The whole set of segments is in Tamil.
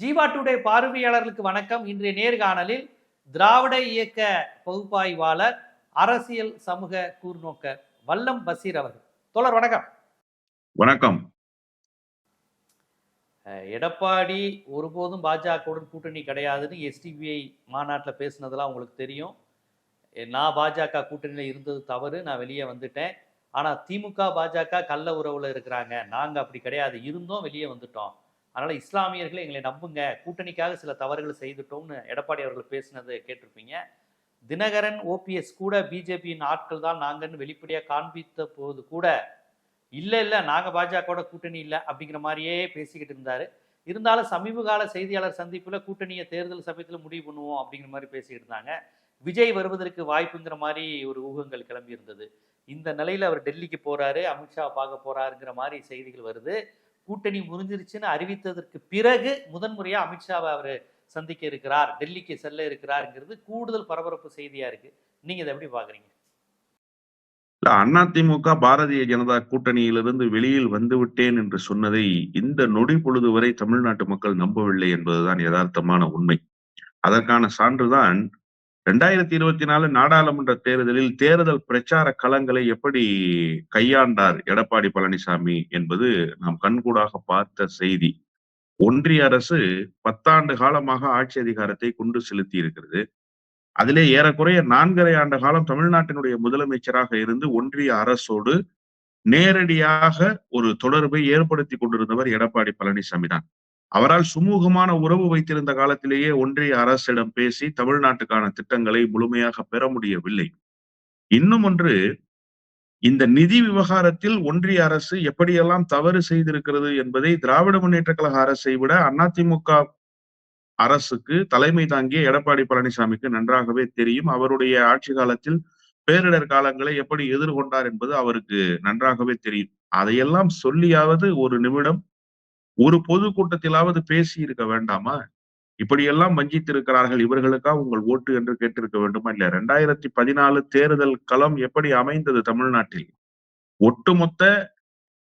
ஜீவா டுடே பார்வையாளர்களுக்கு வணக்கம். இன்றைய நேர்காணலில் திராவிட இயக்க பகுப்பாய்வாளர் அரசியல் சமூக கூர்நோக்கர் வல்லம் பசீர் அவர்கள். தோழர் வணக்கம். வணக்கம். எடப்பாடி ஒருபோதும் பாஜகவுடன் கூட்டணி கிடையாதுன்னு எஸ்டிபிஐ மாநாட்டில் பேசுனதெல்லாம் உங்களுக்கு தெரியும். நான் பாஜக கூட்டணியில் இருந்தது தவறு. நான் வெளியே வந்துட்டேன். ஆனால் திமுக பாஜக கள்ள உறவுல இருக்கிறாங்க. நாங்கள் அப்படி கிடையாது. இருந்தோம் வெளியே வந்துட்டோம். அதனால இஸ்லாமியர்களை எங்களை நம்புங்க. கூட்டணிக்காக சில தவறுகள் செய்துட்டோம்னு எடப்பாடி அவர்கள் பேசினது கேட்டிருப்பீங்க. தினகரன் ஓபிஎஸ் கூட பிஜேபியின் ஆட்கள் தான் நாங்கன்னு வெளிப்படையாக காண்பித்த போது கூட இல்லை இல்லை நாங்கள் பாஜகவோட கூட்டணி இல்லை அப்படிங்கிற மாதிரியே பேசிக்கிட்டு இருந்தார். இருந்தாலும் சமீப கால செய்தியாளர் சந்திப்பில் கூட்டணியை தேர்தல் சமயத்தில் முடிவு பண்ணுவோம் அப்படிங்கிற மாதிரி பேசிக்கிட்டு இருந்தாங்க. விஜய் வருவதற்கு வாய்ப்புங்கிற மாதிரி ஒரு ஊகங்கள் கிளம்பி இருந்தது. இந்த நிலையில் அவர் டெல்லிக்கு போகிறாரு அமித்ஷா பார்க்க போகிறாருங்கிற மாதிரி செய்திகள் வருது. கூட்டணி முறிஞ்சிருச்சுன்னு அறிவித்ததற்கு பிறகு முதன்முறையாக அமித்ஷாவை அவர் சந்திக்க இருக்கிறார். டெல்லிக்கு செல்ல இருக்கிறாருங்கிறது கூடுதல் பரபரப்பு செய்தியா இருக்கு. நீங்க இதை எப்படி பாக்குறீங்க இல்ல அதிமுக பாரதிய ஜனதா கூட்டணியிலிருந்து வெளியில் வந்து விட்டேன் என்று சொன்னதை இந்த நொடி பொழுது வரை தமிழ்நாட்டு மக்கள் நம்பவில்லை என்பதுதான் யதார்த்தமான உண்மை. அதற்கான சான்றுதான் ரெண்டாயிரத்தி இருபத்தி நாலு நாடாளுமன்ற தேர்தலில் தேர்தல் பிரச்சார களங்களை எப்படி கையாண்டார் எடப்பாடி பழனிசாமி என்பது நாம் கண்கூடாக பார்த்த செய்தி. ஒன்றிய அரசு பத்தாண்டு காலமாக ஆட்சி அதிகாரத்தை கொண்டு செலுத்தி இருக்கிறது. அதிலே ஏறக்குறைய நான்கரை ஆண்டு காலம் தமிழ்நாட்டினுடைய முதலமைச்சராக இருந்து ஒன்றிய அரசோடு நேரடியாக ஒரு தொடர்பை ஏற்படுத்தி கொண்டிருந்தவர் எடப்பாடி பழனிசாமி தான். அவரால் சுமூகமான உறவு வைத்திருந்த காலத்திலேயே ஒன்றிய அரசிடம் பேசி தமிழ்நாட்டுக்கான திட்டங்களை முழுமையாக பெற முடியவில்லை. இன்னும் ஒன்று இந்த நிதி விவகாரத்தில் ஒன்றிய அரசு எப்படியெல்லாம் தவறு செய்திருக்கிறது என்பதை திராவிட முன்னேற்ற கழக அரசை விட அதிமுக அரசுக்கு தலைமை தாங்கிய எடப்பாடி பழனிசாமிக்கு நன்றாகவே தெரியும். அவருடைய ஆட்சி காலத்தில் பேரிடர் காலங்களை எப்படி எதிர்கொண்டார் என்பது அவருக்கு நன்றாகவே தெரியும். அதையெல்லாம் சொல்லியாவது ஒரு நிமிடம் ஒரு பொதுக்கூட்டத்திலாவது பேசி இருக்க வேண்டாமா? இப்படியெல்லாம் வஞ்சித்திருக்கிறார்கள் இவர்களுக்கா உங்கள் ஓட்டு என்று கேட்டிருக்க வேண்டுமா இல்ல ரெண்டாயிரத்தி பதினாலு தேர்தல் களம் எப்படி அமைந்தது தமிழ்நாட்டில்? ஒட்டுமொத்த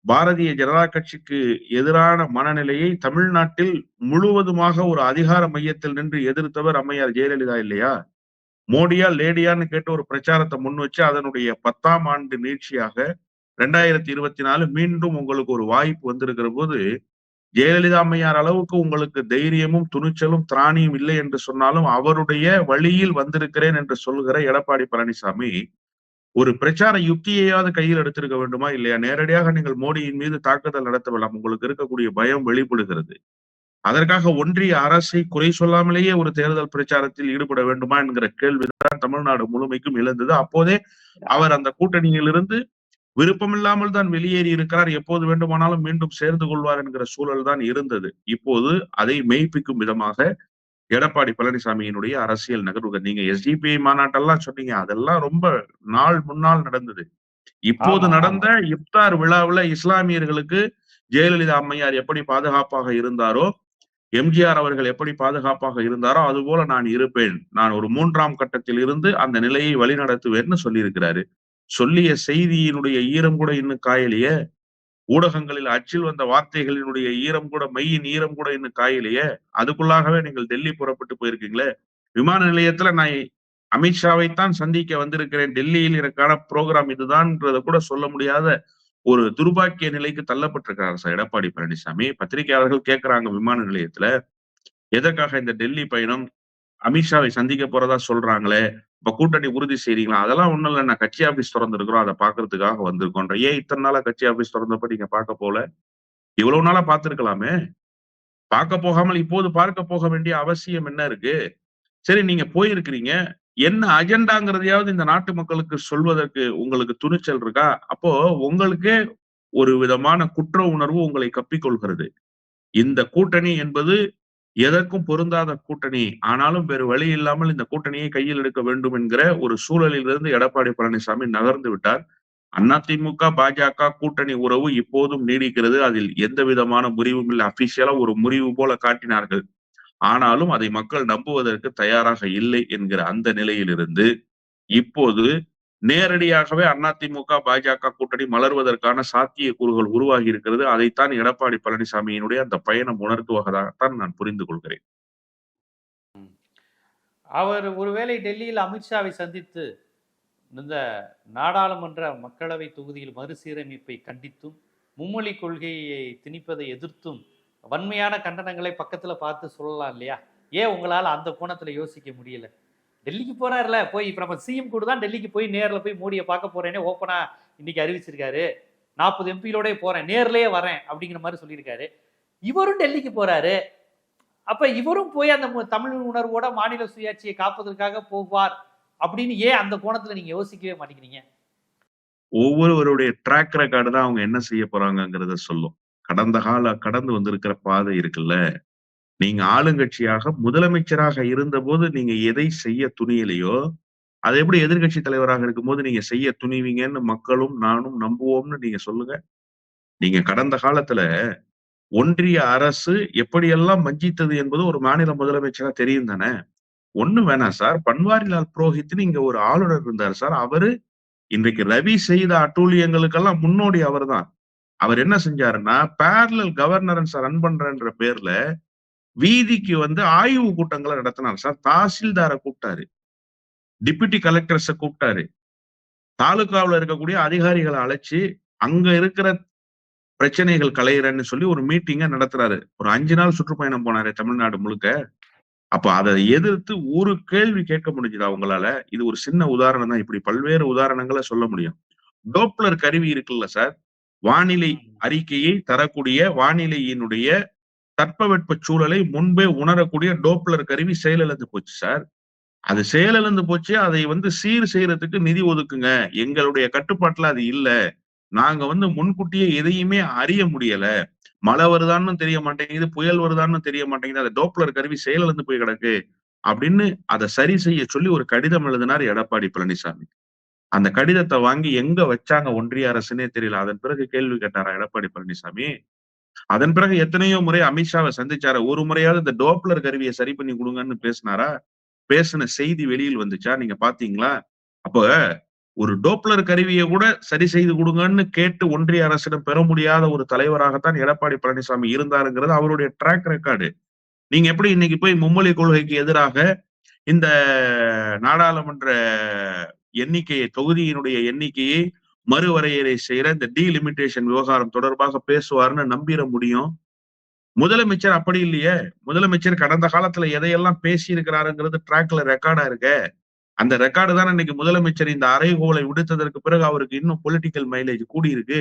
பாரதிய ஜனதா கட்சிக்கு எதிரான மனநிலையை தமிழ்நாட்டில் முழுவதுமாக ஒரு அதிகார மையத்தில் நின்று எதிர்த்தவர் அம்மையார் ஜெயலலிதா இல்லையா? மோடியா லேடியான்னு கேட்டு ஒரு பிரச்சாரத்தை முன் வச்சு அதனுடைய பத்தாம் ஆண்டு நீட்சியாக ரெண்டாயிரத்தி இருபத்தி நாலு மீண்டும் உங்களுக்கு ஒரு வாய்ப்பு வந்திருக்கிற போது ஜெயலலிதா அம்மையார் அளவுக்கு உங்களுக்கு தைரியமும் துணிச்சலும் திராணியும் இல்லை என்று சொன்னாலும் அவருடைய வழியில் வந்திருக்கிறேன் என்று சொல்கிற எடப்பாடி பழனிசாமி ஒரு பிரச்சார யுக்தியையாவது கையில் எடுத்திருக்க வேண்டுமா இல்லையா? நேரடியாக நீங்கள் மோடியின் மீது தாக்குதல் நடத்த உங்களுக்கு இருக்கக்கூடிய பயம் வெளிப்படுகிறது. அதற்காக ஒன்றிய அரசை குறை சொல்லாமலேயே ஒரு தேர்தல் பிரச்சாரத்தில் ஈடுபட வேண்டுமா என்கிற கேள்விதான் தமிழ்நாடு முழுமைக்கும் எழுந்தது. அப்போதே அவர் அந்த கூட்டணியிலிருந்து விருப்பமில்லாமல் தான் வெளியேறி இருக்கிறார். எப்போது வேண்டுமானாலும் மீண்டும் சேர்ந்து கொள்வார் என்கிற சூழல் தான் இருந்தது. இப்போது அதை மெய்ப்பிக்கும் விதமாக எடப்பாடி பழனிசாமியினுடைய அரசியல் நகர்வுகள். நீங்க எஸ்டிபிஐ மாநாட்டெல்லாம் சொன்னீங்க. அதெல்லாம் ரொம்ப நாள் முன்னால் நடந்தது. இப்போது நடந்த இப்தார் விழாவுல இஸ்லாமியர்களுக்கு ஜெயலலிதா அம்மையார் எப்படி பாதுகாப்பாக இருந்தாரோ எம்ஜிஆர் அவர்கள் எப்படி பாதுகாப்பாக இருந்தாரோ அதுபோல நான் இருப்பேன். நான் ஒரு மூன்றாம் கட்டத்தில் இருந்து அந்த நிலையை வழிநடத்துவேன்னு சொல்லியிருக்கிறாரு. சொல்லிய செய்தியினுடைய ஈரம் கூட இன்னும் காயலையே? ஊடகங்களில் அச்சில் வந்த வார்த்தைகளினுடைய ஈரம் கூட மையின் ஈரம் கூட இன்னும் காயலையே? அதுக்குள்ளாகவே நீங்கள் டெல்லி புறப்பட்டு போயிருக்கீங்களே? விமான நிலையத்துல நான் அமித்ஷாவைத்தான் சந்திக்க வந்திருக்கிறேன். டெல்லியில் எனக்கான ப்ரோக்ராம் இதுதான்றத கூட சொல்ல முடியாத ஒரு துர்பாக்கிய நிலைக்கு தள்ளப்பட்டிருக்கிறார் சார் எடப்பாடி பழனிசாமி. பத்திரிகையாளர்கள் கேட்கிறாங்க விமான நிலையத்துல. எதற்காக இந்த டெல்லி பயணம்? அமித்ஷாவை சந்திக்க போறதா சொல்றாங்களே இப்ப கூட்டணி உறுதி செய்றீங்களா? அதெல்லாம் ஒண்ணும் இல்ல. நான் கட்சி ஆபீஸ் திறந்திருக்கிறோம். அதை பாக்குறதுக்காக வந்திருக்கோன்ற. ஏன் இத்தனை நாளா கட்சி ஆபீஸ் திறந்தப்ப நீங்க பார்க்க போல? இவ்வளவு நாளா பார்த்திருக்கலாமே. பார்க்க போகாமல் இப்போது பார்க்க போக வேண்டிய அவசியம் என்ன இருக்கு? சரி நீங்க போயிருக்கிறீங்க. என்ன அஜெண்டாங்கிறதையாவது இந்த நாட்டு மக்களுக்கு சொல்வதற்கு உங்களுக்கு துணிச்சல் இருக்கா? அப்போ உங்களுக்கே ஒரு விதமான குற்ற உணர்வு உங்களை கப்பிக்கொள்கிறது இந்த கூட்டணி என்பது எதற்கும் பொருந்தாத கூட்டணி. ஆனாலும் வேறு வழி இல்லாமல் இந்த கூட்டணியை கையில் எடுக்க வேண்டும் என்கிற ஒரு சூழலிலிருந்து எடப்பாடி பழனிசாமி நகர்ந்து விட்டார். அதிமுக பாஜக கூட்டணி உறவு இப்போதும் நீடிக்கிறது. அதில் எந்த விதமான முறிவும் இல்லை. அபிஷியலா ஒரு முறிவு போல காட்டினார்கள். ஆனாலும் அதை மக்கள் நம்புவதற்கு தயாராக இல்லை என்கிற அந்த நிலையிலிருந்து இப்போது நேரடியாகவே அதிமுக பாஜக கூட்டணி மலர்வதற்கான சாத்திய கூறுகள் உருவாகி இருக்கிறது. அதைத்தான் எடப்பாடி பழனிசாமியினுடைய அந்த பயணம் உணர்த்துவதாகத்தான் நான் புரிந்து கொள்கிறேன். அவர் ஒருவேளை டெல்லியில் அமித்ஷாவை சந்தித்து இந்த நாடாளுமன்ற மக்களவை தொகுதியில் மறுசீரமைப்பை கண்டித்தும் மும்மொழி கொள்கையை திணிப்பதை எதிர்த்தும் வன்மையான கண்டனங்களை பக்கத்துல பார்த்து சொல்லலாம் இல்லையா? ஏன் உங்களால அந்த கோணத்துல யோசிக்க முடியல? டெல்லிக்கு போறாருல போய் இப்ப நம்ம சிஎம் கூட தான் டெல்லிக்கு போய் நேரில் போய் மோடியை பார்க்க போறேன்னு ஓப்பனா இன்னைக்கு அறிவிச்சிருக்காரு. நாற்பது எம்பியிலோடய போறேன் நேர்லயே வரேன் அப்படிங்கிற மாதிரி சொல்லியிருக்காரு. இவரும் டெல்லிக்கு போறாரு. அப்ப இவரும் போய் அந்த தமிழ் உணர்வோட மாநில சுயாட்சியை காப்பதற்காக போவார் அப்படின்னு ஏன் அந்த கோணத்துல நீங்க யோசிக்கவே மாட்டேங்கிறீங்க? ஒவ்வொருவருடைய ட்ராக் ரெக்கார்டு தான் அவங்க என்ன செய்ய போறாங்கிறத சொல்லும். கடந்த கால கடந்து வந்திருக்கிற பாதை இருக்குல்ல. நீங்க ஆளுங்கட்சியாக முதலமைச்சராக இருந்தபோது நீங்க எதை செய்ய துணியலையோ அதை எப்படி எதிர்க்கட்சி தலைவராக இருக்கும்போது நீங்க செய்ய துணிவீங்கன்னு மக்களும் நானும் நம்புவோம்னு நீங்க சொல்லுங்க. நீங்க கடந்த காலத்துல ஒன்றிய அரசு எப்படியெல்லாம் வஞ்சித்தது என்பது ஒரு மாநில முதலமைச்சரா தெரியும் தானே? ஒண்ணு வேணாம் சார். பன்வாரிலால் புரோஹித்னு இங்க ஒரு ஆளுநர் இருந்தார் சார். அவரு இன்றைக்கு ரவி செய்த அட்டூழியங்களுக்கெல்லாம் முன்னோடி அவர்தான். அவர் என்ன செஞ்சாருன்னா பேரலல் கவர்னரன்ஸ் ரன் பண்றன்ற பேர்ல வீதிக்கு வந்து ஆய்வு கூட்டங்களை நடத்தினார். சார் தாசில்தாரை கூப்பிட்டாரு. டிப்யூட்டி கலெக்டர்ஸை கூப்பிட்டாரு. தாலுகாவுல இருக்கக்கூடிய அதிகாரிகளை அழைச்சி அங்க இருக்கிற பிரச்சனைகள் களையிறன்னு சொல்லி ஒரு மீட்டிங்க நடத்துறாரு. ஒரு அஞ்சு நாள் சுற்றுப்பயணம் போனாரு தமிழ்நாடு முழுக்க. அப்ப அதை எதிர்த்து ஒரு கேள்வி கேட்க முடிஞ்சது அவங்களால இது ஒரு சின்ன உதாரணம் தான். இப்படி பல்வேறு உதாரணங்களை சொல்ல முடியும். டோப்ளர் கருவி இருக்குல்ல சார்? வானிலை அறிக்கையை தரக்கூடிய வானிலையினுடைய தட்பவெட்ப சூழலை முன்பே உணரக்கூடிய டோப்ளர் கருவி செயலிழந்து போச்சு சார். அது செயலிழந்து போச்சு. அதை வந்து சீர் செய்யறதுக்கு நிதி ஒதுக்குங்க. எங்களுடைய கட்டுப்பாட்டுல அது இல்ல. நாங்க வந்து முன்கூட்டியே எதையுமே அறிய முடியல. மழை வருதான்னு தெரிய மாட்டேங்குது புயல் வருதான்னு தெரிய மாட்டேங்குது. அந்த டோப்ளர் கருவி செயலிழந்து போய் கிடக்கு அப்படின்னு அதை சரி செய்ய சொல்லி ஒரு கடிதம் எழுதினார் எடப்பாடி பழனிசாமி. அந்த கடிதத்தை வாங்கி எங்க வச்சாங்க ஒன்றிய அரசுனே தெரியல. அதன் பிறகு கேள்வி கேட்டாரா எடப்பாடி பழனிசாமி? அதன் பிறகு எத்தனையோ முறை அமித்ஷாவை சந்திச்சாரு. ஒரு முறையாவது இந்த டோப்ளர் கருவியை சரி பண்ணி கொடுங்கன்னு பேசினாரா? பேசின செய்தி வெளியில் வந்துச்சா? நீங்க பாத்தீங்களா? அப்ப ஒரு டோப்ளர் கருவியை கூட சரி செய்து கொடுங்கன்னு கேட்டு ஒன்றிய அரசிடம் பெற முடியாத ஒரு தலைவராகத்தான் எடப்பாடி பழனிசாமி இருந்தாருங்கிறது அவருடைய ட்ராக் ரெக்கார்டு நீங்க எப்படி இன்னைக்கு போய் மும்மொழி கொள்கைக்கு எதிராக இந்த நாடாளுமன்ற எண்ணிக்கையை தொகுதியினுடைய எண்ணிக்கையை மறுவரையறை செய்யற இந்த டீலிமிட்டேஷன் விவகாரம் தொடர்பாக பேசுவார்னு நம்பிட முடியும். முதலமைச்சர் அப்படி இல்லையே? முதலமைச்சர் கடந்த காலத்துல எதையெல்லாம் பேசி இருக்கிறாருங்கிறது ட்ராக்ல ரெக்கார்டா இருக்க. அந்த ரெக்கார்டு தான் இன்னைக்கு முதலமைச்சர் இந்த அரைகோலை விடுத்ததற்கு பிறகு அவருக்கு இன்னும் பொலிட்டிக்கல் மைலேஜ் கூடி இருக்கு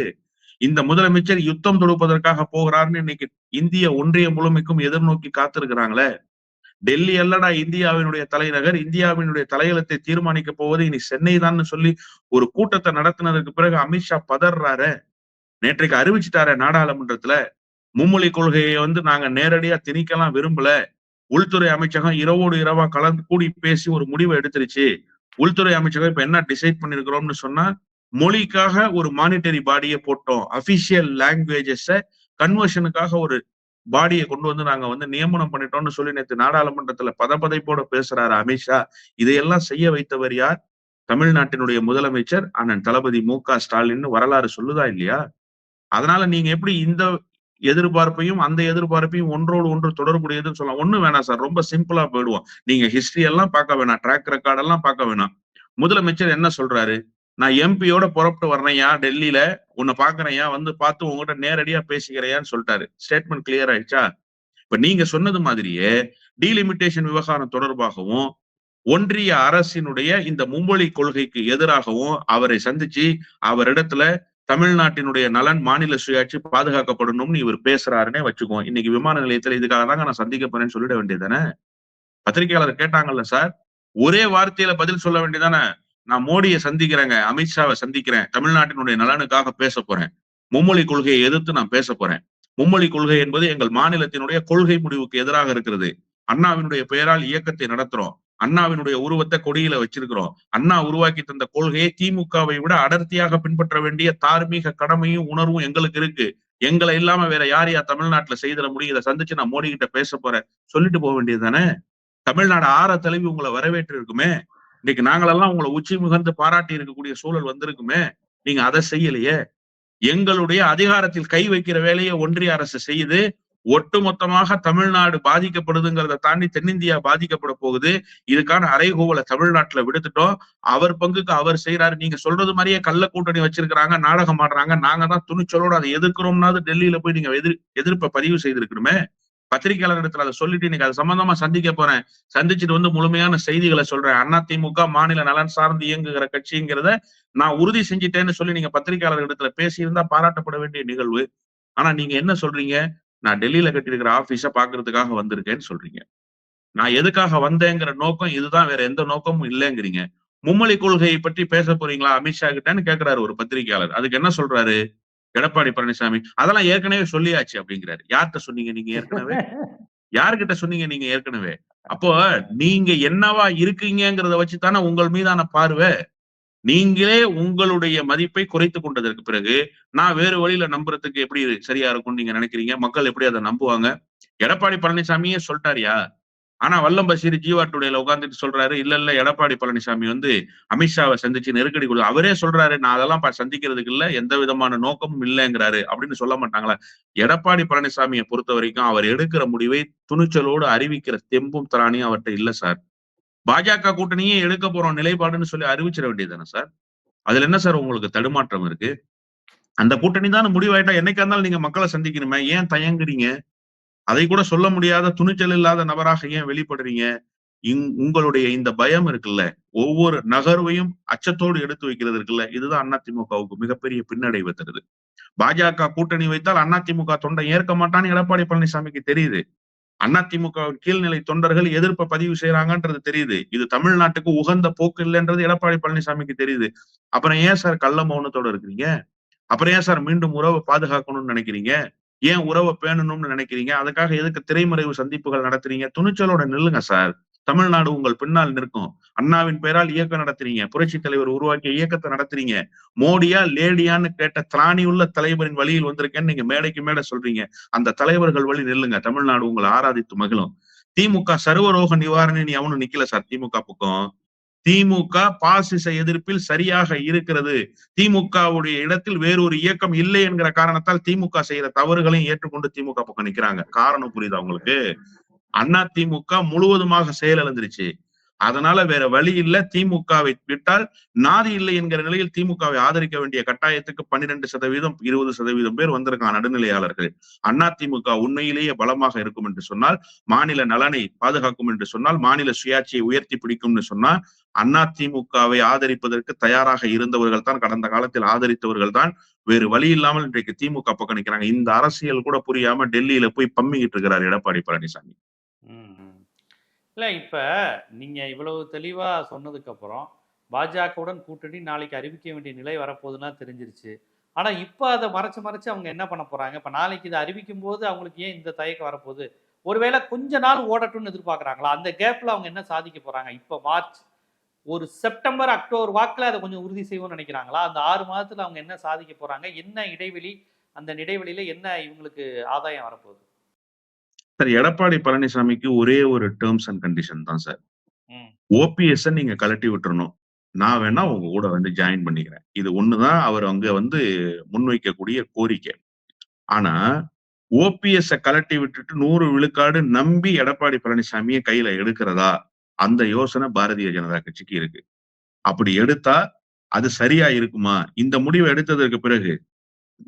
இந்த முதலமைச்சர் யுத்தம் தொடுப்பதற்காக போகிறார்னு இன்னைக்கு இந்திய ஒன்றிய முழுமைக்கும் எதிர்நோக்கி காத்திருக்கிறாங்களே? டெல்லி அல்லடா இந்தியாவினுடைய தலைநகர் இந்தியாவினுடைய தலையெழுத்தை தீர்மானிக்க போவது இனி சென்னை தான் சொல்லி ஒரு கூட்டத்தை நடத்தினதுக்கு பிறகு அமித்ஷா பதறாரு நேற்றைக்கு அறிவிச்சிட்டாரு நாடாளுமன்றத்துல மும்மொழி கொள்கையை வந்து நாங்க நேரடியா திணிக்கலாம் விரும்பல. உள்துறை அமைச்சகம் இரவோடு இரவா கலந்து கூடி பேசி ஒரு முடிவை எடுத்துருச்சு. உள்துறை அமைச்சகம் இப்ப என்ன டிசைட் பண்ணிருக்கிறோம்னு சொன்னா மொழிக்காக ஒரு மானிட்டரி பாடியை போட்டோம். அபிஷியல் லாங்குவேஜஸ கன்வர்ஷனுக்காக ஒரு பாடியை கொண்டு வந்து நாங்க வந்து நியமனம் பண்ணிட்டோம்னு சொல்லி நேற்று நாடாளுமன்றத்துல பதப்பதைப்போட பேசுறாரு அமித்ஷா இதையெல்லாம் செய்ய வைத்தவர் யார்? தமிழ்நாட்டினுடைய முதலமைச்சர் அண்ணன் தளபதி மு க ஸ்டாலின் வரலாறு சொல்லுதா இல்லையா? அதனால நீங்க எப்படி இந்த எதிர்பார்ப்பையும் அந்த எதிர்பார்ப்பையும் ஒன்றோடு ஒன்று தொடர்புடையதுன்னு சொல்லலாம். ஒண்ணு வேணாம் சார் ரொம்ப சிம்பிளா போயிடுவோம். நீங்க ஹிஸ்டரி எல்லாம் பார்க்க வேணாம் ட்ராக் ரெக்கார்ட் எல்லாம் பார்க்க வேணாம். முதலமைச்சர் என்ன சொல்றாரு? நான் எம்பியோட புறப்பட்டு வர்றேன்யா டெல்லியில. உன்னை பாக்குறேன்யா வந்து பார்த்து உங்ககிட்ட நேரடியா பேசிக்கிறையான்னு சொல்லிட்டாரு. ஸ்டேட்மெண்ட் கிளியர் ஆயிடுச்சா? இப்ப நீங்க சொன்னது மாதிரியே டீலிமிட்டேஷன் விவகாரம் தொடர்பாகவும் ஒன்றிய அரசினுடைய இந்த மும்மொழி கொள்கைக்கு எதிராகவும் அவரை சந்திச்சு அவரிடத்துல தமிழ்நாட்டினுடைய நலன் மாநில சுயாட்சி பாதுகாக்கப்படணும்னு இவர் பேசுறாருன்னே வச்சுக்கோ. இன்னைக்கு விமான நிலையத்துல இதுக்காக தாங்க நான் சந்திக்க போறேன்னு சொல்லிட வேண்டியதானே பத்திரிகையாளர் கேட்டாங்கல்ல சார் ஒரே வார்த்தையில பதில் சொல்ல வேண்டியதானே நான் மோடியை சந்திக்கிறேங்க அமித்ஷாவை சந்திக்கிறேன் தமிழ்நாட்டினுடைய நலனுக்காக பேச போறேன். மும்மொழி கொள்கையை எதிர்த்து நான் பேச போறேன். மும்மொழி கொள்கை என்பது எங்கள் மாநிலத்தினுடைய கொள்கை முடிவுக்கு எதிராக இருக்கிறது. அண்ணாவினுடைய பெயரால் இயக்கத்தை நடத்துறோம். அண்ணாவினுடைய உருவத்தை கொடியில வச்சிருக்கிறோம். அண்ணா உருவாக்கி தந்த கொள்கையை திமுகவை விட அடர்த்தியாக பின்பற்ற வேண்டிய தார்மீக கடமையும் உணர்வும் எங்களுக்கு இருக்கு. எங்களை இல்லாம வேற யார் யார் தமிழ்நாட்டுல செய்திட முடியும்? இதை சந்திச்சு நான் மோடி கிட்ட பேச போறேன். சொல்லிட்டு போக வேண்டியது தானே? தமிழ்நாடு ஆற தலைவி உங்களை வரவேற்று இருக்குமே இன்னைக்கு நாங்களெல்லாம் உங்களை உச்சி முகந்து பாராட்டி இருக்கக்கூடிய சூழல் வந்திருக்குமே நீங்க அதை செய்யலையே. எங்களுடைய அதிகாரத்தில் கை வைக்கிற வேலையை ஒன்றிய அரசு செய்யுது. ஒட்டுமொத்தமாக தமிழ்நாடு பாதிக்கப்படுதுங்கிறத தாண்டி தென்னிந்தியா பாதிக்கப்பட போகுது. இதுக்கான அறைகூவலை தமிழ்நாட்டுல விடுத்துட்டோம். அவர் பங்குக்கு அவர் செய்யறாரு நீங்க சொல்றது மாதிரியே கள்ள கூட்டணி வச்சிருக்கிறாங்க நாடகம் ஆடுறாங்க. நாங்க தான் துணிச்சலோட அதை எதிர்க்கிறோம்னாவது டெல்லியில போய் நீங்க எதிர் எதிர்ப்பை பதிவு செய்திருக்கணுமே. பத்திரிகையாளரிடத்துல அதை சொல்லிட்டு இன்னைக்கு அது சம்பந்தமா சந்திக்க போறேன். சந்திச்சுட்டு வந்து முழுமையான செய்திகளை சொல்றேன். அதிமுக மாநில நலன் சார்ந்து இயங்குகிற கட்சிங்கிறத நான் உறுதி செஞ்சிட்டேன்னு சொல்லி நீங்க பத்திரிகையாளர்களிடத்துல பேசியிருந்தா பாராட்டப்பட வேண்டிய நிகழ்வு. ஆனா நீங்க என்ன சொல்றீங்க? நான் டெல்லியில கட்டியிருக்கிற ஆபீஸ பாக்குறதுக்காக வந்திருக்கேன்னு சொல்றீங்க. நான் எதுக்காக வந்தேங்கிற நோக்கம் இதுதான். வேற எந்த நோக்கமும் இல்லைங்கிறீங்க. மும்மொழி கொள்கையை பற்றி பேச போறீங்களா? அமித்ஷா கிட்டன்னு கேக்குறாரு ஒரு பத்திரிகையாளர். அதுக்கு என்ன சொல்றாரு? எடப்பாடி பழனிசாமி அதெல்லாம் ஏற்கனவே சொல்லியாச்சு அப்படிங்கிறாரு. யார்கிட்ட சொன்னீங்க நீங்க ஏற்கனவே? யாருகிட்ட சொன்னீங்க நீங்க ஏற்கனவே? அப்போ நீங்க என்னவா இருக்கீங்கிறத வச்சு தானே உங்கள் மீதான பார்வை. நீங்களே உங்களுடைய மதிப்பை குறைத்து கொண்டதற்கு பிறகு நான் வேறு வழியில நம்புறதுக்கு எப்படி சரியா இருக்கும்னு நீங்க நினைக்கிறீங்க? மக்கள் எப்படி அதை நம்புவாங்க? எடப்பாடி பழனிசாமியே சொல்லிட்டாரியா ஆனா வல்லம் பசீர் ஜீவா டுடேல உட்காந்துட்டு சொல்றாரு இல்ல இல்ல எடப்பாடி பழனிசாமி வந்து அமித்ஷாவை சந்திச்சு நெருக்கடி கொடு. அவரே சொல்றாரு நான் அதெல்லாம் சந்திக்கிறதுக்கு இல்ல எந்த விதமான நோக்கமும் இல்லைங்கிறாரு. அப்படின்னு சொல்ல மாட்டாங்களா? எடப்பாடி பழனிசாமியை பொறுத்த வரைக்கும் அவர் எடுக்கிற முடிவை துணிச்சலோடு அறிவிக்கிற தெம்பும் திராணியும் அவர்கிட்ட இல்ல சார். பாஜக கூட்டணியே எடுக்க போறோம் நிலைப்பாடுன்னு சொல்லி அறிவிச்சிட வேண்டியதுதானே சார்? அதுல என்ன சார் உங்களுக்கு தடுமாற்றம் இருக்கு? அந்த கூட்டணி தான் முடிவாயிட்டா என்னைக்கா இருந்தாலும் நீங்க மக்களை சந்திக்கணுமே? ஏன் தயங்குறீங்க? அதை கூட சொல்ல முடியாத துணிச்சல் இல்லாத நபராக ஏன் வெளிப்படுறீங்க? இங்- உங்களுடைய இந்த பயம் இருக்குல்ல ஒவ்வொரு நகர்வையும் அச்சத்தோடு எடுத்து வைக்கிறது இருக்குல்ல இதுதான் அதிமுகவுக்கு மிகப்பெரிய பின்னடைவை தருது. பாஜக கூட்டணி வைத்தால் அதிமுக தொண்டை ஏற்க மாட்டான்னு எடப்பாடி பழனிசாமிக்கு தெரியுது. அதிமுக கீழ்நிலை தொண்டர்கள் எதிர்ப்பை பதிவு செய்யறாங்கன்றது தெரியுது. இது தமிழ்நாட்டுக்கு உகந்த போக்கு இல்லைன்றது எடப்பாடி பழனிசாமிக்கு தெரியுது. அப்புறம் ஏன் சார் கள்ள மௌனத்தோட இருக்கிறீங்க? அப்புறம் ஏன் சார் மீண்டும் உறவை பாதுகாக்கணும்னு நினைக்கிறீங்க? ஏன் உறவை பேணணும்னு நினைக்கிறீங்க? அதுக்காக எதுக்கு திரைமறைவு சந்திப்புகள் நடத்துறீங்க? துணிச்சலோட நில்லுங்க சார். தமிழ்நாடு உங்கள் பின்னால் நிற்கும். அண்ணாவின் பெயரால் இயக்கம் நடத்துறீங்க. புரட்சி தலைவர் உருவாக்கிய இயக்கத்தை நடத்துறீங்க. மோடியா லேடியான்னு கேட்ட திராணி உள்ள தலைவரின் வழியில் வந்திருக்கேன்னு நீங்க மேடைக்கு மேடை சொல்றீங்க. அந்த தலைவர்கள் வழி நில்லுங்க. தமிழ்நாடு உங்களை ஆராதித்து மகிழும். திமுக சர்வரோக நிவாரணி அவனும் நிக்கல சார். திமுக பக்கம். திமுக பாசிச எதிர்ப்பில் சரியாக இருக்கிறது. திமுகவுடைய இடத்தில் வேறொரு இயக்கம் இல்லை என்கிற காரணத்தால் திமுக செய்யற தவறுகளையும் ஏற்றுக்கொண்டு திமுக பக்கம் நிக்கிறாங்க. காரணம் புரியுது உங்களுக்கு? அண்ணா திமுக முழுவதுமாக செயலிழந்துருச்சு. அதனால வேற வழி இல்ல. திமுகவை விட்டால் நாதி இல்லை என்கிற நிலையில் திமுகவை ஆதரிக்க வேண்டிய கட்டாயத்துக்கு பன்னிரண்டு சதவீதம் இருபது சதவீதம் பேர் வந்திருக்கான் நடுநிலையாளர்கள். அண்ணா திமுக உண்மையிலேயே பலமாக இருக்கும் என்று சொன்னால் மாநில நலனை பாதுகாக்கும் என்று சொன்னால் மாநில சுயாட்சியை உயர்த்தி பிடிக்கும்னு சொன்னால் அண்ணா திமுகவை ஆதரிப்பதற்கு தயாராக இருந்தவர்கள் தான் கடந்த காலத்தில் ஆதரித்தவர்கள் தான். வேறு வழி இல்லாமல் இன்றைக்கு திமுக பக்கம் நிற்கிறாங்க இந்த அரசியல் கூட புரியாம டெல்லியில போய் பம்மிக்கிட்டு இருக்கிறார் எடப்பாடி பழனிசாமி. இல்லை இப்போ நீங்கள் இவ்வளவு தெளிவாக சொன்னதுக்கப்புறம் பாஜகவுடன் கூட்டணி நாளைக்கு அறிவிக்க வேண்டிய நிலை வரப்போகுதுன்னா தெரிஞ்சிருச்சு. ஆனால் இப்போ அதை மறைச்சு மறைச்சு அவங்க என்ன பண்ண போகிறாங்க இப்போ நாளைக்கு இதை அறிவிக்கும் போது அவங்களுக்கு ஏன் இந்த தயக்கம் வரப்போகுது? ஒருவேளை கொஞ்ச நாள் ஓடட்டும்னு எதிர்பார்க்குறாங்களா? அந்த கேப்பில் அவங்க என்ன சாதிக்க போகிறாங்க இப்போ மார்ச் ஒரு செப்டம்பர் அக்டோபர் வாக்கில் அதை கொஞ்சம் உறுதி செய்வோம்னு நினைக்கிறாங்களா? அந்த ஆறு மாதத்தில் அவங்க என்ன சாதிக்க போகிறாங்க என்ன இடைவெளி? அந்த இடைவெளியில் என்ன இவங்களுக்கு ஆதாயம் வரப்போகுது? சார் எடப்பாடி பழனிசாமிக்கு ஒரே ஒரு டேர்ம்ஸ் அண்ட் கண்டிஷன் தான் சார். ஓபிஎஸ் நீங்க கலட்டி விட்டுறணும். நான் வேணா உங்க கூட வந்து ஜாயின் பண்ணிக்கிறேன். இது ஒண்ணுதான் அவர் அங்க வந்து முன்வைக்கக்கூடிய கோரிக்கை. ஆனா ஓபிஎஸ் கலட்டி விட்டுட்டு நூறு விழுக்காடு நம்பி எடப்பாடி பழனிசாமியை கையில எடுக்கிறதா? அந்த யோசனை பாரதிய ஜனதா கட்சிக்கு இருக்கு. அப்படி எடுத்தா அது சரியா இருக்குமா? இந்த முடிவை எடுத்ததற்கு பிறகு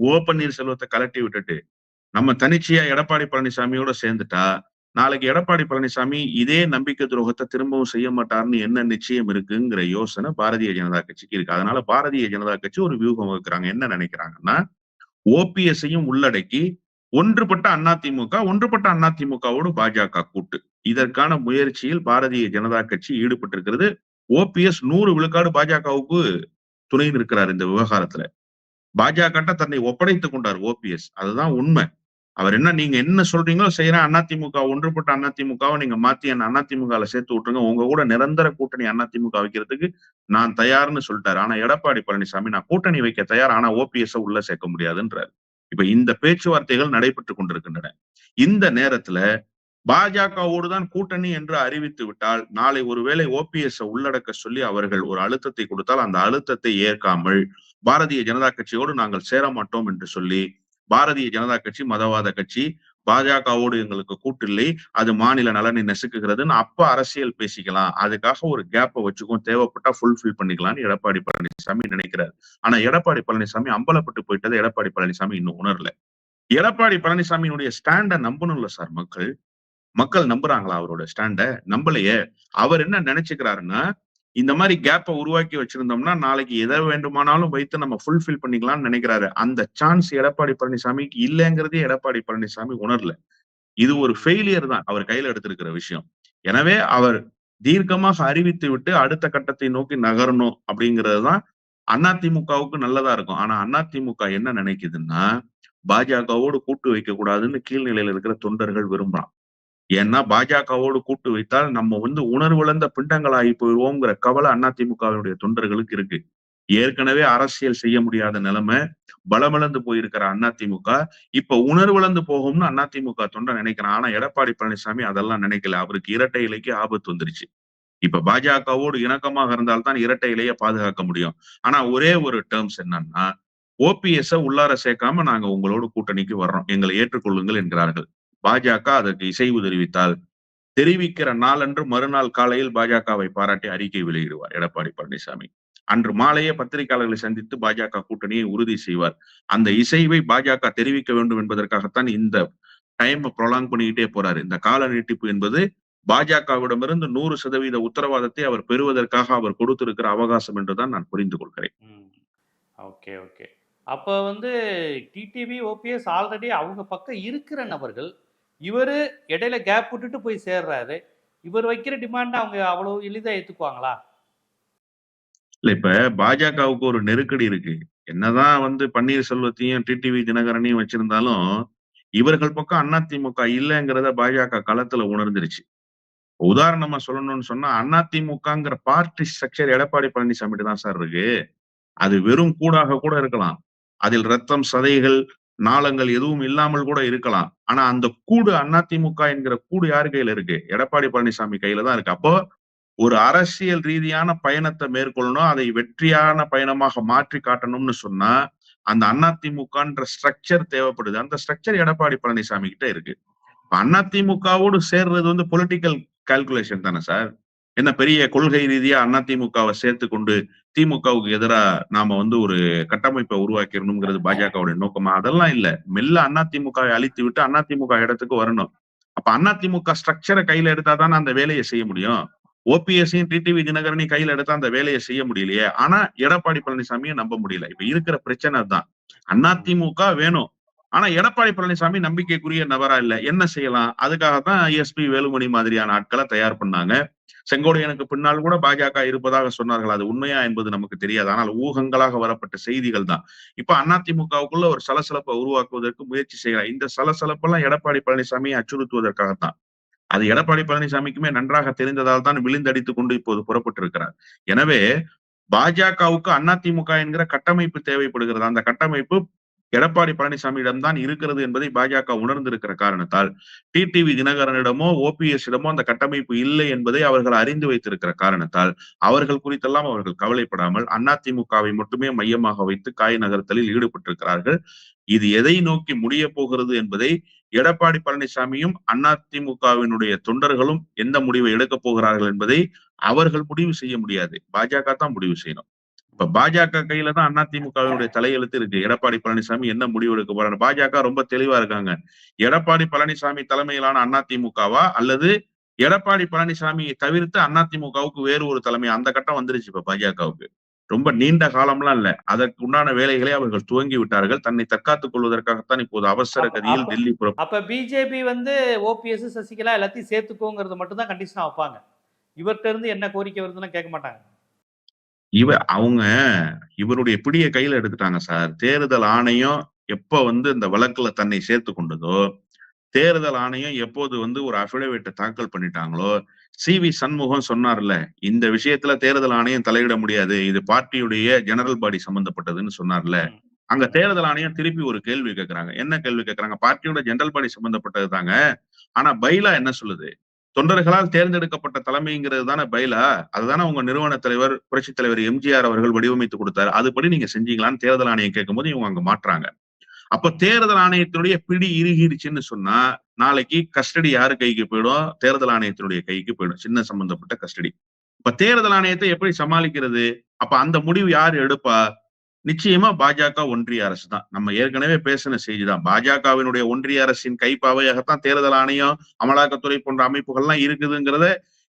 ஓ பன்னீர்செல்வத்தை கலட்டி விட்டுட்டு நம்ம தனிச்சையா எடப்பாடி பழனிசாமியோட சேர்ந்துட்டா நாளைக்கு எடப்பாடி பழனிசாமி இதே நம்பிக்கை துரோகத்தை திரும்பவும் செய்ய மாட்டார்னு என்ன நிச்சயம் இருக்குங்கிற யோசனை பாரதிய ஜனதா கட்சிக்கு இருக்கு. அதனால பாரதிய ஜனதா கட்சி ஒரு வியூகம் வகுக்கிறாங்க. என்ன நினைக்கிறாங்கன்னா ஓபிஎஸ்ஐயும் உள்ளடக்கி ஒன்றுபட்ட அதிமுக ஒன்றுபட்ட அதிமுகவோடு பாஜக கூட்டு. இதற்கான முயற்சியில் பாரதிய ஜனதா கட்சி ஈடுபட்டிருக்கிறது. ஓபிஎஸ் நூறு விழுக்காடு பாஜகவுக்கு துணை நிற்கிறார் இந்த விவகாரத்துல. பாஜக தன்னை ஒப்படைத்துக் கொண்டார் ஓபிஎஸ் அதுதான் உண்மை. அவர் என்ன நீங்க என்ன சொல்றீங்களோ செய்யறேன். அதிமுக ஒன்றுபட்ட அதிமுகவை நீங்க மாத்தி என்ன அதிமுகல சேர்த்து விட்டுருங்க. உங்க கூட நிரந்தர கூட்டணி அதிமுக வைக்கிறதுக்கு நான் தயார்னு சொல்லிட்டாரு. ஆனா எடப்பாடி பழனிசாமி நான் கூட்டணி வைக்க தயார். ஆனா ஓபிஎஸ் உள்ள சேர்க்க முடியாதுன்றாரு. இப்ப இந்த பேச்சுவார்த்தைகள் நடைபெற்று கொண்டிருக்கின்றன. இந்த நேரத்துல பாஜகவோடு தான் கூட்டணி என்று அறிவித்து விட்டால் நாளை ஒருவேளை ஓபிஎஸ் உள்ளடக்க சொல்லி அவர்கள் ஒரு அழுத்தத்தை கொடுத்தால் அந்த அழுத்தத்தை ஏற்காமல் பாரதிய ஜனதா கட்சியோடு நாங்கள் சேர மாட்டோம் என்று சொல்லி பாரதிய ஜனதா கட்சி மதவாத கட்சி பாஜகவோடு எங்களுக்கு கூட்டில்லை. அது மாநில நலனை நசுக்குகிறதுன்னு அப்ப அரசியல் பேசிக்கலாம். அதுக்காக ஒரு கேப்பை வச்சுக்கும். தேவைப்பட்டா ஃபுல்ஃபில் பண்ணிக்கலாம்னு எடப்பாடி பழனிசாமி நினைக்கிறார். ஆனா எடப்பாடி பழனிசாமி அம்பலப்பட்டு போயிட்டதை எடப்பாடி பழனிசாமி இன்னும் உணரல. எடப்பாடி பழனிசாமியினுடைய ஸ்டாண்ட நம்பணும்ல சார் மக்கள். மக்கள் நம்புறாங்களா அவரோட ஸ்டாண்ட நம்பலையே. அவர் என்ன நினைச்சுக்கிறாருன்னா இந்த மாதிரி கேப்பை உருவாக்கி வச்சிருந்தோம்னா நாளைக்கு எதை வேண்டுமானாலும் வைத்து நம்ம ஃபுல்ஃபில் பண்ணிக்கலாம்னு நினைக்கிறாரு. அந்த சான்ஸ் எடப்பாடி பழனிசாமிக்கு இல்லைங்கிறதே எடப்பாடி பழனிசாமி உணரல. இது ஒரு ஃபெயிலியர் தான் அவர் கையில எடுத்திருக்கிற விஷயம். எனவே அவர் தீர்க்கமாக அறிவித்து விட்டு அடுத்த கட்டத்தை நோக்கி நகரணும் அப்படிங்கிறது தான் அதிமுகவுக்கு நல்லதா இருக்கும். ஆனா அதிமுக என்ன நினைக்குதுன்னா பாஜகவோடு கூட்டு வைக்க கூடாதுன்னு கீழ்நிலையில இருக்கிற தொண்டர்கள் விரும்புறான். ஏன்னா பாஜகவோடு கூட்டு வைத்தால் நம்ம வந்து உணர்வுழந்த பிண்டங்களாகி போயிடுவோங்கிற கவலை அதிமுகவினுடைய தொண்டர்களுக்கு இருக்கு. ஏற்கனவே அரசியல் செய்ய முடியாத நிலைமை பலமிழந்து போயிருக்கிற அதிமுக இப்ப உணர்விழந்து போகும்னு அதிமுக தொண்டை நினைக்கிறான். ஆனா எடப்பாடி பழனிசாமி அதெல்லாம் நினைக்கல. அவருக்கு இரட்டை இலைக்கு ஆபத்து வந்துருச்சு. இப்ப பாஜகவோடு இணக்கமாக இருந்தால்தான் இரட்டை இலையை பாதுகாக்க முடியும். ஆனா ஒரே ஒரு டேர்ம்ஸ் என்னன்னா ஓபிஎஸ் உள்ளார சேர்க்காம நாங்க உங்களோட கூட்டணிக்கு வர்றோம். எங்களை ஏற்றுக்கொள்ளுங்கள் என்கிறார்கள். பாஜக அதற்கு இசைவு தெரிவித்தால் தெரிவிக்கிற நாளன்று மறுநாள் காலையில் பாஜகவை பாராட்டி அறிக்கை வெளியிடுவார் எடப்பாடி பழனிசாமி. அன்று மாலையே பத்திரிகையாளர்களை சந்தித்து பாஜக கூட்டணியை உறுதி செய்வார். அந்த இசைவை பாஜக தெரிவிக்க வேண்டும் என்பதற்காகத்தான் இந்த டைம் ப்ரொலாங் பண்ணிக்கிட்டே போறாரு. இந்த கால நீட்டிப்பு என்பது பாஜகவிடமிருந்து நூறு சதவீத உத்தரவாதத்தை அவர் பெறுவதற்காக அவர் கொடுத்திருக்கிற அவகாசம் என்றுதான் நான் புரிந்து கொள்கிறேன். Okay okay. அப்போ வந்து டிடிவி ஓபிஎஸ் ஆல்ரெடி அவங்க பக்கம் இருக்கிற நபர்கள் இவர் இடையில கேப் விட்டுட்டு போய் சேர்றாரு. இவர் வைக்கிற டிமாண்ட் அவங்க அவ்வளவு எளிதா ஏத்துக்குவாங்களா? இல்ல இப்ப பாஜகவுக்கு ஒரு நெருக்கடி இருக்கு. என்னதான் வந்து பன்னீர்செல்வத்தையும் டிடிவி தினகரனையும் வச்சிருந்தாலும் இவர்கள் பக்கம் அதிமுக இல்லைங்கிறத பாஜக களத்துல உணர்ந்துருச்சு. உதாரணமா சொல்லணும்னு சொன்னா அதிமுகங்கிற பார்ட்டி ஸ்ட்ரக்சர் எடப்பாடி பழனிசாமி தான் சார் இருக்கு. அது வெறும் கூடாக கூட இருக்கலாம். அதில் ரத்தம் சதைகள் நாளங்கள் எதுவும் இல்லாமல் கூட இருக்கலாம். ஆனா அந்த கூடு அதிமுக என்கிற கூடு யாரு கையில இருக்கு? எடப்பாடி பழனிசாமி கையில தான் இருக்கு. அப்போ ஒரு அரசியல் ரீதியான பயணத்தை மேற்கொள்ளணும் அதை வெற்றியான பயணமாக மாற்றி காட்டணும்னு சொன்னா அந்த அதிமுகன்ற ஸ்ட்ரக்சர் தேவைப்படுது. அந்த ஸ்ட்ரக்சர் எடப்பாடி பழனிசாமி கிட்ட இருக்கு. அதிமுகவோடு சேர்றது வந்து பொலிட்டிக்கல் கால்குலேஷன் தானே சார்? என்ன பெரிய கொள்கை ரீதியா அதிமுகவை சேர்த்து கொண்டு திமுகவுக்கு எதிராக நாம வந்து ஒரு கட்டமைப்பை உருவாக்கிடணுங்கிறது பாஜகவுடைய நோக்கமா? அதெல்லாம் இல்ல. மெல்ல அதிமுகவை அழித்து விட்டு அதிமுக இடத்துக்கு வரணும். அப்ப அதிமுக ஸ்ட்ரக்சரை கையில எடுத்தாதானே அந்த வேலையை செய்ய முடியும்? ஓபிஎஸ்ஸையும் டிடிவி தினகரனையும் கையில எடுத்தா அந்த வேலையை செய்ய முடியலையே? ஆனா எடப்பாடி பழனிசாமியை நம்ப முடியல. இப்ப இருக்கிற பிரச்சனை தான் அதிமுக வேணும். ஆனா எடப்பாடி பழனிசாமி நம்பிக்கைக்குரிய நபரா இல்ல. என்ன செய்யலாம்? அதுக்காகத்தான் எஸ்பி வேலுமணி மாதிரியான ஆட்களை தயார் பண்ணாங்க. செங்கோடையனுக்கு பின்னால் கூட பாஜக இருப்பதாக சொன்னார்கள். அது உண்மையா என்பது நமக்கு தெரியாது. ஆனால் ஊகங்களாக வரப்பட்ட செய்திகள் தான். இப்ப அதிமுகவுக்குள்ள ஒரு சலசலப்பை உருவாக்குவதற்கு முயற்சி செய்கிறார். இந்த சலசலப்பெல்லாம் எடப்பாடி பழனிசாமியை அச்சுறுத்துவதற்காகத்தான். அது எடப்பாடி பழனிசாமிக்குமே நன்றாக தெரிந்ததால் தான் விழுந்தடித்துக் கொண்டு இப்போது புறப்பட்டிருக்கிறார். எனவே பாஜகவுக்கு அதிமுக என்கிற கட்டமைப்பு தேவைப்படுகிறது. அந்த கட்டமைப்பு எடப்பாடி பழனிசாமியிடம்தான் இருக்கிறது என்பதை பாஜக உணர்ந்திருக்கிற காரணத்தால் டிடிவி தினகரனிடமோ ஓபிஎஸ் இடமோ அந்த கட்டமைப்பு இல்லை என்பதை அவர்கள் அறிந்து வைத்திருக்கிற காரணத்தால் அவர்கள் குறித்தெல்லாம் அவர்கள் கவலைப்படாமல் அதிமுகவை மட்டுமே மையமாக வைத்து காய் நகர்த்தலில் ஈடுபட்டிருக்கிறார்கள். இது எதை நோக்கி முடிய போகிறது என்பதை எடப்பாடி பழனிசாமியும் அதிமுகவினுடைய தொண்டர்களும் எந்த முடிவை எடுக்கப் போகிறார்கள் என்பதை அவர்கள் முடிவு செய்ய முடியாது. பாஜக தான் முடிவு செய்யணும். இப்ப பாஜக கையில தான் அதிமுகவினுடைய தலையெழுத்து இருக்கு. எடப்பாடி பழனிசாமி என்ன முடிவு எடுக்க போறாரு? பாஜக ரொம்ப தெளிவா இருக்காங்க. எடப்பாடி பழனிசாமி தலைமையிலான அதிமுகவா அல்லது எடப்பாடி பழனிசாமியை தவிர்த்து அதிமுகவுக்கு வேறு ஒரு தலைமை? அந்த கட்டம் வந்துருச்சு இப்ப பாஜகவுக்கு. ரொம்ப நீண்ட காலம்லாம் இல்ல. அதற்கு உண்டான வேலைகளை அவர்கள் துவங்கி விட்டார்கள். தன்னை தற்காத்துக் கொள்வதற்காகத்தான் இப்போது அவசர கதியில் டெல்லி புறம் அப்ப பிஜேபி வந்து ஓபிஎஸ் சசிகலா எல்லாத்தையும் சேர்த்துக்கோங்கிறது மட்டும் தான் கண்டிஷனா வைப்பாங்க. இவர்கிட்ட இருந்து என்ன கோரிக்கை வருதுன்னு கேட்க மாட்டாங்க. இவ அவங்க இவருடைய பிடிய கையில எடுத்துட்டாங்க சார். தேர்தல் ஆணையம் எப்ப வந்து இந்த வழக்குல தன்னை சேர்த்து கொண்டதோ தேர்தல் ஆணையம் எப்போது வந்து ஒரு அபிடவிட்டை தாக்கல் பண்ணிட்டாங்களோ சி. வி. சண்முகம் சொன்னார்ல இந்த விஷயத்துல தேர்தல் ஆணையம் தலையிட முடியாது இது பார்ட்டியுடைய ஜெனரல் பாடி சம்பந்தப்பட்டதுன்னு சொன்னார்ல. அங்க தேர்தல் ஆணையம் திருப்பி ஒரு கேள்வி கேட்கறாங்க என்ன கேள்வி கேட்கறாங்க பார்ட்டியோட ஜெனரல் பாடி சம்பந்தப்பட்டது தாங்க. ஆனா பைலா என்ன சொல்லுது? தொண்டர்களால் தேர்ந்தெடுக்கப்பட்ட தலைமைங்கிறது தானே பயிலா அதுதானே உங்க நிறுவன தலைவர் புரட்சி தலைவர் எம்ஜிஆர் அவர்கள் வடிவமைத்து கொடுத்தாரு. அதுபடி நீங்க செஞ்சீங்களான்னு தேர்தல் ஆணையம் கேட்கும்போது இவங்க அங்க மாற்றாங்க. அப்ப தேர்தல் ஆணையத்தினுடைய பிடி இறுகிடுச்சுன்னு சொன்னா நாளைக்கு கஸ்டடி யாரு கைக்கு போயிடும்? தேர்தல் ஆணையத்தினுடைய கைக்கு போயிடும். சின்ன சம்பந்தப்பட்ட கஸ்டடி. இப்ப தேர்தல் ஆணையத்தை எப்படி சமாளிக்கிறது? அப்ப அந்த முடிவு யார் எடுப்பா? நிச்சயமா பாஜக ஒன்றிய அரசு தான். நம்ம ஏற்கனவே பேசின செய்தி தான். பாஜகவினுடைய ஒன்றிய அரசின் கைப்பாவையாகத்தான் தேர்தல் ஆணையம் அமலாக்கத்துறை போன்ற அமைப்புகள்லாம் இருக்குதுங்கிறத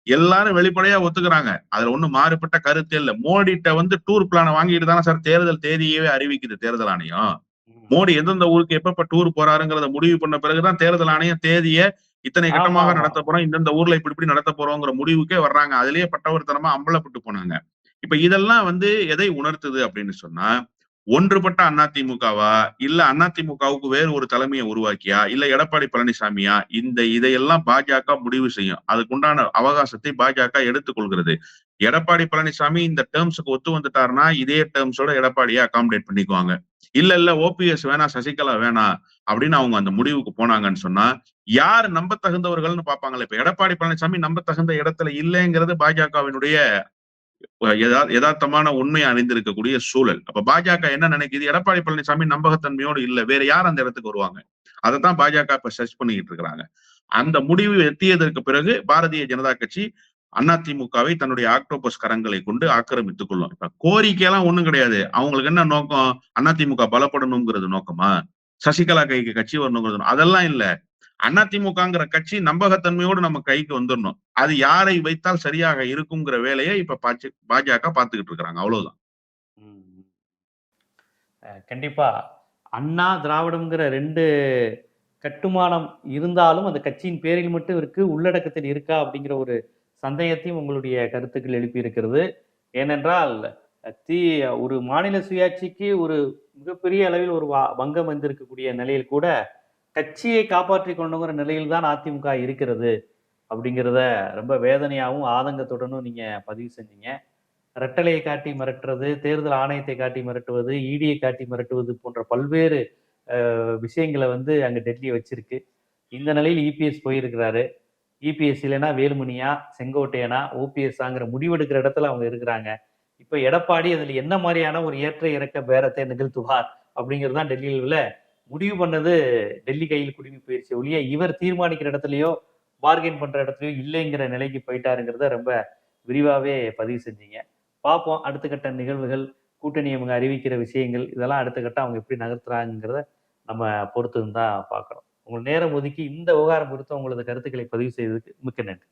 எல்லாரும் வெளிப்படையா ஒத்துக்கிறாங்க. அதுல ஒண்ணும் மாறுபட்ட கருத்து இல்ல. மோடிட்ட வந்து டூர் பிளான வாங்கிட்டு தானே சார் தேர்தல் தேதியவே அறிவிக்குது தேர்தல் ஆணையம். மோடி எந்தெந்த ஊருக்கு எப்பப்ப டூர் போறாருங்கிறத முடிவு பண்ண பிறகுதான் தேர்தல் ஆணையம் தேதிய இத்தனை கட்டமாக. நடத்த போறோம். இந்தந்த ஊர்ல இப்படி இப்படி நடத்த போறோங்கிற முடிவுக்கே வர்றாங்க. அதுலயே பட்டவர்த்தனமா அம்பலப்பட்டு போனாங்க. இப்ப இதெல்லாம் வந்து எதை உணர்த்துது அப்படின்னு சொன்னா ஒன்றுபட்ட அதிமுகவா இல்ல அதிமுகவுக்கு வேறு ஒரு தலைமையை உருவாக்கியா? இல்ல எடப்பாடி பழனிசாமியா? இந்த இதையெல்லாம் பாஜக முடிவு செய்யும். அதுக்குண்டான அவகாசத்தை பாஜக எடுத்துக்கொள்கிறது. எடப்பாடி பழனிசாமி இந்த டேர்ம்ஸுக்கு ஒத்து வந்துட்டாருன்னா இதே டேர்ம்ஸோட எடப்பாடியை அகாமடேட் பண்ணிக்குவாங்க. இல்ல இல்ல ஓபிஎஸ் வேணாம் சசிகலா வேணாம் அப்படின்னு அவங்க அந்த முடிவுக்கு போனாங்கன்னு சொன்னா யார் நம்ப தகுந்தவர்கள்னு பார்ப்பாங்களே? இப்ப எடப்பாடி பழனிசாமி நம்ப தகுந்த இடத்துல இல்லைங்கிறது பாஜகவினுடைய யதார்த்தமான உண்மை அறிந்திருக்கக்கூடிய சூழல். அப்ப பாஜக என்ன நினைக்குது? எடப்பாடி பழனிசாமி நம்பகத்தன்மையோடு இல்ல. வேற யார் அந்த இடத்துக்கு வருவாங்க? அதைத்தான் பாஜக இப்ப சர்ச் பண்ணிக்கிட்டு இருக்கிறாங்க. அந்த முடிவு எத்தியதற்கு பிறகு பாரதிய ஜனதா கட்சி அதிமுகவை தன்னுடைய ஆக்டோபஸ் கரங்களை கொண்டு ஆக்கிரமித்துக் கொள்ளும். இப்ப கோரிக்கை எல்லாம் ஒண்ணும் கிடையாது. அவங்களுக்கு என்ன நோக்கம்? அதிமுக பலப்படணுங்கிறது நோக்கமா? சசிகலா கைக்கு கட்சி வரணுங்கிறது அதெல்லாம் இல்ல. அதிமுகங்கிற கட்சி நம்பகத்தன்மையோடு நம்ம கைக்கு வந்துடணும் அது யாரை வைத்தால் சரியாக இருக்குங்கிற வேலையை இப்ப பாஜ- பாஜக பார்த்துக்கிட்டு இருக்கிறாங்க அவ்வளவுதான். கண்டிப்பா. அண்ணா திராவிடம்ங்கிற ரெண்டு கட்டுமானம் இருந்தாலும் அந்த கட்சியின் பேரில் மட்டும் இருக்கு உள்ளடக்கத்தில் இருக்கா அப்படிங்கிற ஒரு சந்தேகத்தையும் உங்களுடைய கருத்துக்கள் எழுப்பி இருக்கிறது. ஏனென்றால் தீ ஒரு மாநில சுயாட்சிக்கு ஒரு மிகப்பெரிய அளவில் ஒரு வா- வந்திருக்கக்கூடிய நிலையில் கூட கட்சியை காப்பாற்றி கொண்டுங்கிற நிலையில் தான் அதிமுக இருக்கிறது அப்படிங்கிறத ரொம்ப வேதனையாகவும் ஆதங்கத்துடனும் நீங்கள் பதிவு செஞ்சீங்க. ரெட்டலையை காட்டி மிரட்டுறது தேர்தல் ஆணையத்தை காட்டி மிரட்டுவது இடியை காட்டி மிரட்டுவது போன்ற பல்வேறு விஷயங்களை வந்து அங்கே டெல்லி வச்சிருக்கு. இந்த நிலையில் இபிஎஸ் போயிருக்கிறாரு. இபிஎஸ் இல்லைன்னா வேலுமணியா செங்கோட்டையனா ஓபிஎஸ்ஆங்கிற முடிவெடுக்கிற இடத்துல அவங்க இருக்கிறாங்க. இப்போ எடப்பாடி அதில் என்ன மாதிரியான ஒரு ஏற்ற இறக்க பேரத்தை நிகழ்த்துவார் அப்படிங்கிறது தான் டெல்லியில் உள்ள முடிவு பண்ணது டெல்லி கையில் குடிமை போயிருச்சு ஒழிய இவர் தீர்மானிக்கிற இடத்துலயோ பார்கெயின் பண்ற இடத்துலயோ இல்லைங்கிற நிலைக்கு போயிட்டாருங்கிறத ரொம்ப விரிவாவே பதிவு செஞ்சீங்க. பார்ப்போம். அடுத்த கட்ட நிகழ்வுகள் கூட்டணி அவங்க அறிவிக்கிற விஷயங்கள் இதெல்லாம் அடுத்த கட்டம் அவங்க எப்படி நகர்த்துறாங்கிறத நம்ம பொறுத்து தான் பார்க்கணும். உங்கள் நேரம் ஒதுக்கி இந்த விவகாரம் குறித்து உங்களது கருத்துக்களை பதிவு செய்ததுக்கு மிக்க நன்றி.